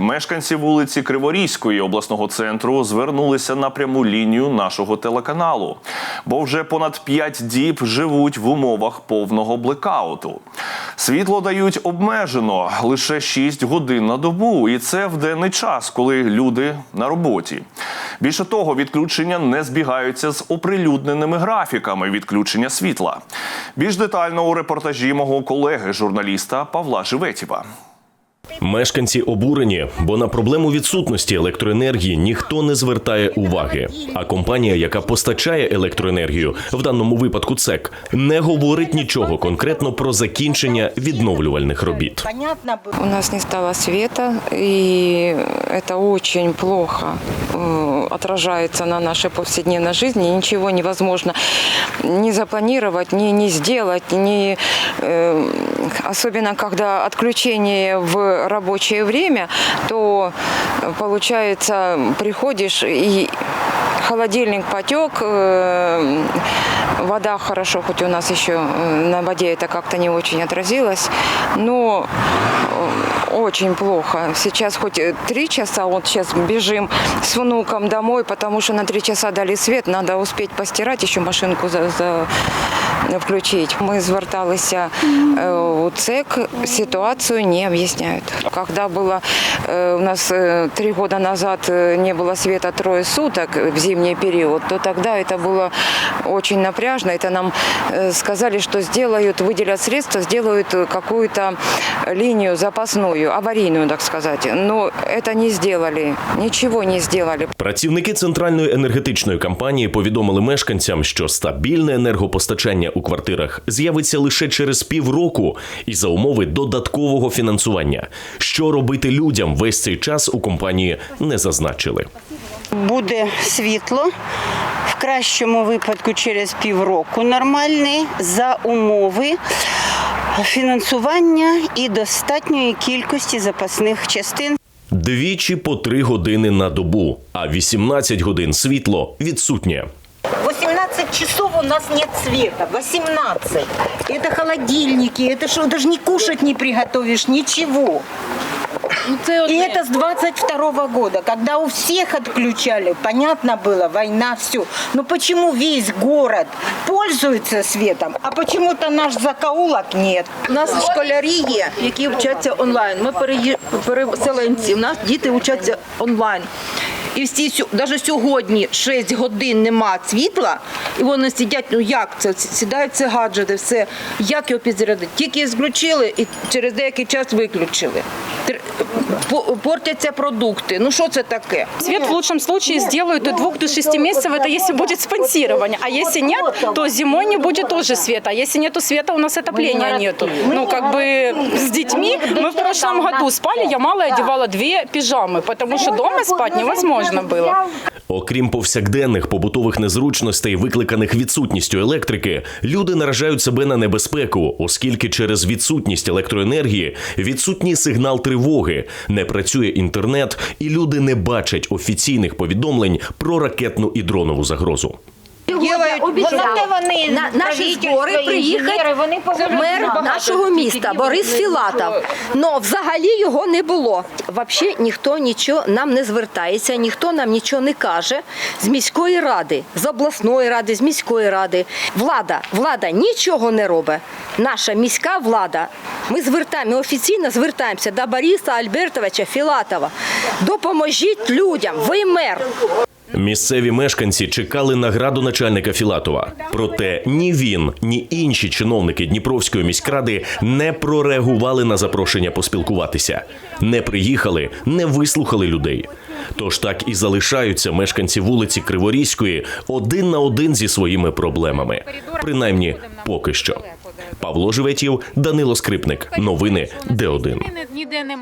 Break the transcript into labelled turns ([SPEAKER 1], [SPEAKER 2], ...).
[SPEAKER 1] Мешканці вулиці Криворізької обласного центру звернулися на пряму лінію нашого телеканалу, бо вже понад 5 діб живуть в умовах повного блекауту. Світло дають обмежено лише 6 годин на добу, і це в денний час, коли люди на роботі. Більше того, відключення не збігаються з оприлюдненими графіками відключення світла. Більш детально у репортажі мого колеги, журналіста Павла Живетєва.
[SPEAKER 2] Мешканці обурені, бо на проблему відсутності електроенергії ніхто не звертає уваги. А компанія, яка постачає електроенергію, в даному випадку ЦЕК, не говорить нічого конкретно про закінчення відновлювальних робіт.
[SPEAKER 3] Понятно было.
[SPEAKER 4] У нас не стало света, и это очень плохо э, отражается на нашей повседневной жизни. Ничего невозможно ни запланировать, ни, ни сделать, ни, э, особенно когда отключение в рабочее время, то э, получается приходишь и холодильник потек, э, вода хорошо, хоть у нас еще э, на воде это как-то не очень отразилось, но э, очень плохо. Сейчас хоть э, три часа, вот сейчас бежим с внуком домой, потому что на три часа дали свет, надо успеть постирать, еще машинку за, за включить. Ми зверталися е, у ЦЕК, ситуацию не объясняют. Когда было э, у нас э, три года назад э, не было света трое суток в зимний период, то тогда это было очень напряжно. Это нам э, сказали, что сделают, выделят средства, сделают э, какую-то линию запасную, аварийную, так сказать. Но это не сделали, ничего не сделали.
[SPEAKER 2] Працівники центральної енергетичної компанії повідомили мешканцям, що стабільне енергопостачання у квартирах з'явиться лише через півроку і за умови додаткового фінансування. Що робити людям весь цей час у компанії не зазначили.
[SPEAKER 3] Буде світло. В кращому випадку через півроку нормальний за умови фінансування і достатньої кількості запасних частин.
[SPEAKER 2] Двічі по три години на добу, а 18 годин світло відсутнє.
[SPEAKER 5] 18 часов у нас нет света. 18. Это холодильники, это что, даже не кушать не приготовишь, ничего. И это с 22 года, когда у всех отключали, понятно было, война, все. Но почему весь город пользуется светом, а почему-то наш закоулок нет?
[SPEAKER 6] У нас школярі є, які вчаться онлайн. Ми переї- переселенці, у нас діти вчаться онлайн. І всі навіть сьогодні 6 годин нема світла, і вони сидять, ну як це? Сідають ці гаджети, все. Як його підзарядити? Тільки включили і через деякий час виключили. Тр- по- Портяться продукти. Ну що це таке?
[SPEAKER 7] Свет в лучшем случае сделают до двух до шести месяцев, это если будет спонсирование. А если нет, то зимой не будет тоже света. А если нету света, у нас отопления нету. Ну, как бы с детьми мы в прошлом году спали, я мало одевала две пижамы, потому что дома спать невозможно было.
[SPEAKER 2] Окрім повсякденних побутових незручностей, викликаних відсутністю електрики, люди наражають себе на небезпеку, оскільки через відсутність електроенергії відсутній сигнал тривоги, не працює інтернет, і люди не бачать офіційних повідомлень про ракетну і дронову загрозу.
[SPEAKER 5] Зате вони
[SPEAKER 8] на наші збори
[SPEAKER 5] інженери, вони
[SPEAKER 8] мер нашого міста Борис Філатов. Но взагалі його не було. Взагалі ніхто нічого нам не звертається, ніхто нам нічого не каже з міської ради, з обласної ради, з міської ради. Влада, влада нічого не робить. Наша міська влада. Ми звертаємо, ми офіційно звертаємося до Бориса Альбертовича Філатова. Допоможіть людям, ви мер.
[SPEAKER 2] Місцеві мешканці чекали на градоначальника Філатова. Проте ні він, ні інші чиновники Дніпровської міськради не прореагували на запрошення поспілкуватися, не приїхали, не вислухали людей. Тож так і залишаються мешканці вулиці Криворізької один на один зі своїми проблемами. Принаймні, поки що. Павло Живетів, Данило Скрипник. Новини Д1.
[SPEAKER 9] ніде немає.